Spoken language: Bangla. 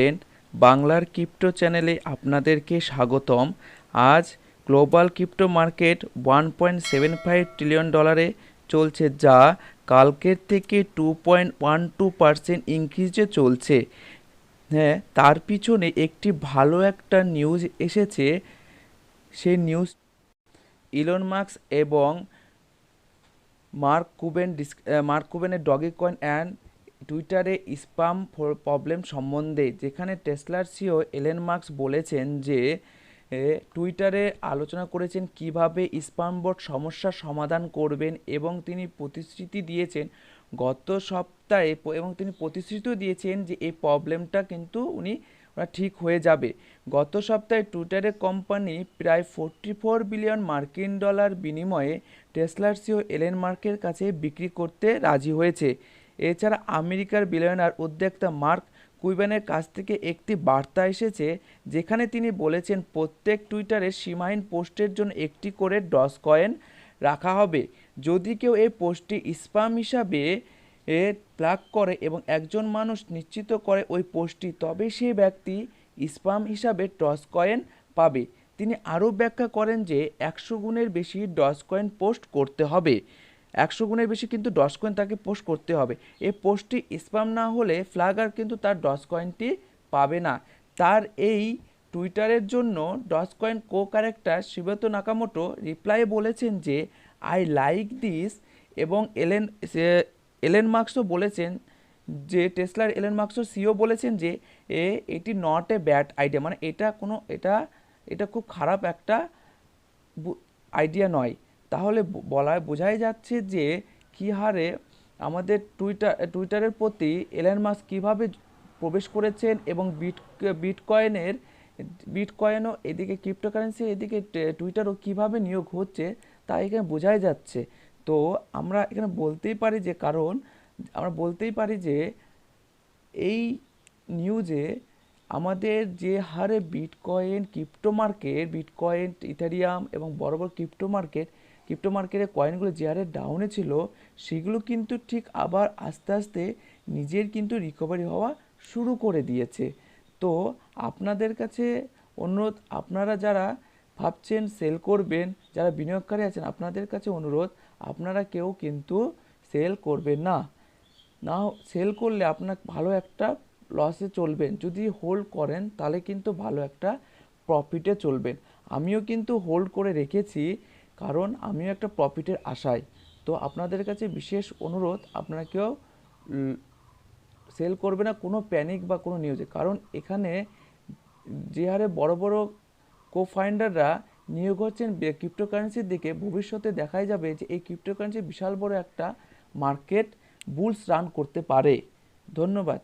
ফ্রেন্ড বাংলার ক্রিপ্টো চ্যানেলে আপনাদেরকে স্বাগতম। আজ global crypto market one point seven five trillion ডলারে চলছে যা কালকের থেকে two point one two percent ইনক্রিজে চলছে। হ্যাঁ তার পিছনে একটি ভালো একটা নিউজ এসেছে। সেই নিউজ ইলন মার্কস এবং মার্ক কুবেন ডিস মার্ক কুবেনের ডগি কয়েন অ্যান্ড টুইটারে স্পাম প্রবলেম সম্বন্ধে, যেখানে টেসলার সিও এলেন মার্কস বলেছেন যে টুইটারে আলোচনা করেছেন কীভাবে স্পাম বোর্ড সমস্যার সমাধান করবেন এবং তিনি প্রতিশ্রুতি দিয়েছেন গত সপ্তাহে এবং তিনি প্রতিশ্রুতিও দিয়েছেন যে এই প্রবলেমটা কিন্তু উনি ঠিক হয়ে যাবে। গত সপ্তাহে টুইটারে কোম্পানি প্রায় ফোরটি ফোর বিলিয়ন মার্কিন ডলার বিনিময়ে টেসলার সিও এলেন মার্কের কাছে বিক্রি করতে রাজি হয়েছে। এছাড়া আমেরিকার বিলিয়নার উদ্যোক্তা মার্ক কুইবেনের কাছ থেকে একটি বার্তা এসেছে, যেখানে তিনি বলেছেন, প্রত্যেক টুইটারে সীমাহীন পোস্টের জন্য একটি করে ডস কয়েন রাখা হবে। যদি কেউ এই পোস্টটি স্পাম হিসাবে এ প্লাগ করে এবং একজন মানুষ নিশ্চিত করে ওই পোস্টটি, তবে সেই ব্যক্তি স্পাম হিসাবে ডস কয়েন পাবে। তিনি আরও ব্যাখ্যা করেন যে, একশো গুণের বেশি ডস কয়েন পোস্ট করতে হবে। একশো গুণের বেশি কিন্তু ডস কয়েন তাকে পোস্ট করতে হবে। এই পোস্টটি স্পাম না হলে ফ্লাগার কিন্তু তার ডস কয়েনটি পাবে না। তার এই টুইটারের জন্য ডস কয়েন কো ক্যারেক্টার শিবত নাকামোটো রিপ্লাই বলেছেন যে আই লাইক দিস এবং এলেন এলেন মার্কসও বলেছেন যে টেসলার এলেন মার্কসও সিও বলেছেন যে, এ, এটি নট এ ব্যাড আইডিয়া মানে এটা কোনো, এটা এটা খুব খারাপ একটা আইডিয়া নয়। তাহলে ব- বলা, বোঝাই যাচ্ছে যে কী হারে আমাদের টুইটার, টুইটারের প্রতি এলেন মাস্ক কীভাবে প্রবেশ করেছেন এবং বিট, বিটকয়েনের, বিটকয়েনও এদিকে ক্রিপ্টোকারেন্সি, এদিকে টুইটারও কীভাবে নিয়োগ হচ্ছে তা এখানে বোঝাই যাচ্ছে। তো আমরা এখানে বলতেই পারি যে, কারণ আমরা বলতেই পারি যে, এই নিউজে আমাদের যে হারে bitcoin crypto market bitcoin, Ethereum এবং বড় বড় ক্রিপ্টো মার্কেট ক্রিপ্টো মার্কেটের কয়েনগুলো যে হারে ডাউনে ছিল, সেগুলো কিন্তু ঠিক আবার আস্তে আস্তে নিজের কিন্তু রিকভারি হওয়া শুরু করে দিয়েছে। তো আপনাদের কাছে অনুরোধ, আপনারা যারা ভাবছেন সেল করবেন, যারা বিনিয়োগকারী আছেন, আপনাদের কাছে অনুরোধ, আপনারা কেউ কিন্তু সেল করবেন না। না সেল করলে আপনার ভালো একটা লসে চলবেন। যদি হোল্ড করেন, তাহলে কিন্তু ভালো একটা প্রফিটে চলবেন। আমিও কিন্তু হোল্ড করে রেখেছি কারণ আমিও একটা প্রফিটের আশায়। তো আপনাদের কাছে বিশেষ অনুরোধ আপনারা কেউ সেল করবে না কোনো প্যানিক বা কোনো নিউজে কারণ এখানে যে হারে বড় বড় কো ফাইন্ডাররা নিয়োগ হচ্ছেন ক্রিপ্টোকারেন্সির দিকে, ভবিষ্যতে দেখাই যাবে যে এই ক্রিপ্টোকারেন্সি বিশাল বড় একটা মার্কেট বুলস রান করতে পারে। ধন্যবাদ।